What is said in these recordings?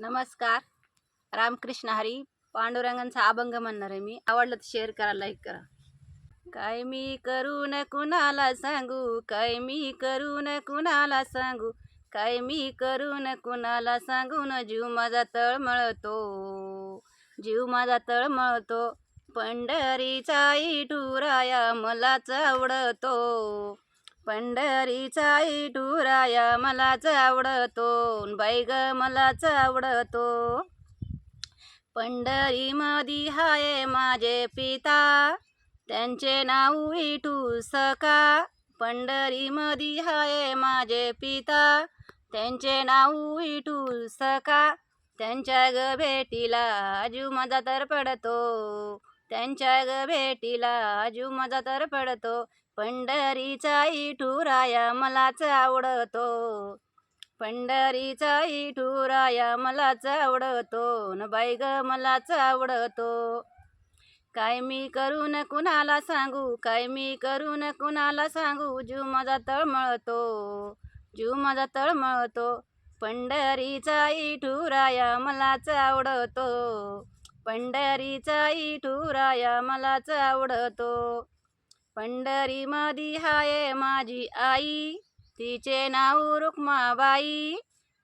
नमस्कार. रामकृष्ण हरी पांडुरंगांचा अभंग म्हणणार आहे मी. आवडलं तर शेअर करा लाईक करा. काय मी करू न कुणाला सांगू? काय मी करू न कुणाला सांगू? काय मी करू न कुणाला सांगू? न जीव माझा तळमळतो. जीव माझा तळमळतो. पंढरीचा इटुराया मलाच आवडतो. पंढरीचा इटुराया मलाच आवडतो बाई ग मलाच आवडतो. पंढरी मधी हाय माझे पिता त्यांचे नाव इटू सका पंढरी मधी हाय माझे पिता त्यांचे नाव इटू सका त्यांच्या ग भेटीला आजू माझा तर पडतो त्यांच्या ग भेटीला आजू माझा तर पडतो. पंढरीचा इठुराया मलाच आवडतो. पंढरीचा इठुराया मलाच आवडतो न बाई ग मलाच आवडतो. काय मी करू न कुणाला सांगू काय मी करू न कुणाला सांगू जीव माझा तळमळतो जीव माझा तळमळतो. पंढरीचा इठुराया मलाच आवडतो. पंढरीचा इठुराया मलाच आवडतो. पंढरी मधी हाय माझी आई तिचे नाव रुक्माबाई.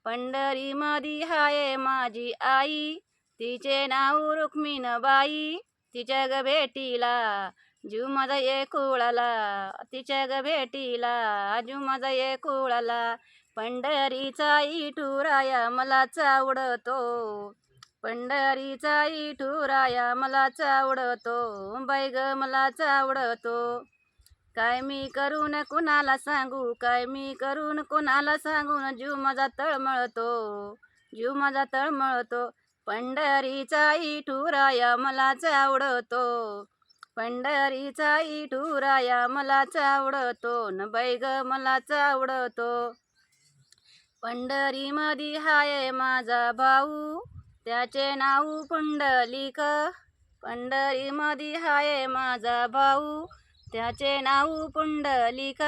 पंढरी मधी हाय माझी आई तिचे नाव रुक्मिणबाई. तिच्या ग भेटीला जीव माझा एकुळाला तिच्या ग भेटीला जीव माझा एकुळाला पंढरीचा इटुराया मलाच आवडतो पंढरीचा इटुराया मलाच आवडतो बाई ग मलाच आवडतो काय मी करून कुणाला सांगू काय मी करून कोणाला सांगून जीव माझा तळमळतो जीव माझा तळमळतो. पंढरीचा इटुराया मलाच आवडतो पंढरीचा ठुराया मलाच आवडतो न बैग मला मलाच आवडतो पंढरी मधी हाय माझा भाऊ त्याचे नाव पुंडलिक. पंढरी मधी हाय माझा भाऊ. त्याचे नाव पुंडलिक.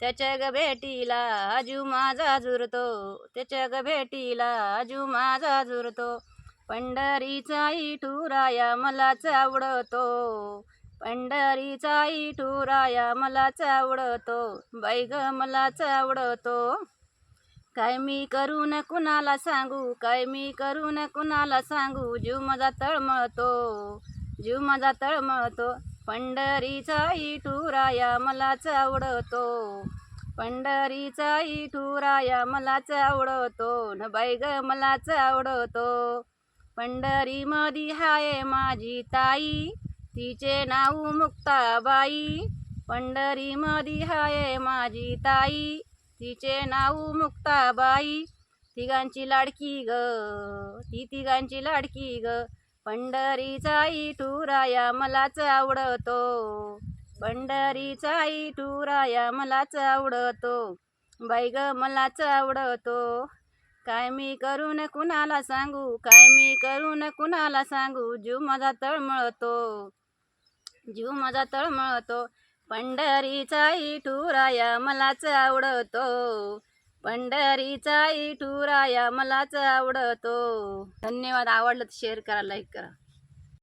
त्याच्या ग भेटीला आजू माझा झुरतो त्याच्या ग भेटीला आजू माझा झुरतो पंढरीचा ठुराया मलाच आवडतो. पंढरीचा ठुराया मलाच आवडतो. बाई ग मलाच आवडतो. काय मी करू न कुणाला सांगू? काय मी करू न कुणाला सांगू? जीव माझा तळमळतो जीव माझा तळमळतो. पंढरीचा इठुराया मलाच आवडतो. पंढरीचा इठुराया मलाच आवडतो. न बाई ग मलाच आवडतो. पंढरी मधी हाय माझी ताई तिचे नाव मुक्ताबाई. पंढरी मधी हाय माझी ताई तिचे नाव मुक्ताबाई. तिघांची लाडकी ग. ती तिघांची लाडकी ग. पंढरीचा इटुराया मलाच आवडतो. पंढरीचा इटुराया मलाच आवडतो. बाई ग मलाच आवडतो. काय मी करून कुणाला सांगू? काय मी करून कुणाला सांगू? जीव माझा तळमळतो. जीव माझा तळमळतो. पंढरीचा इठुराया मलाच आवडतो. पंढरीचा इठुराया मलाच आवडतो. धन्यवाद. आवडलं तर शेअर करा लाईक करा.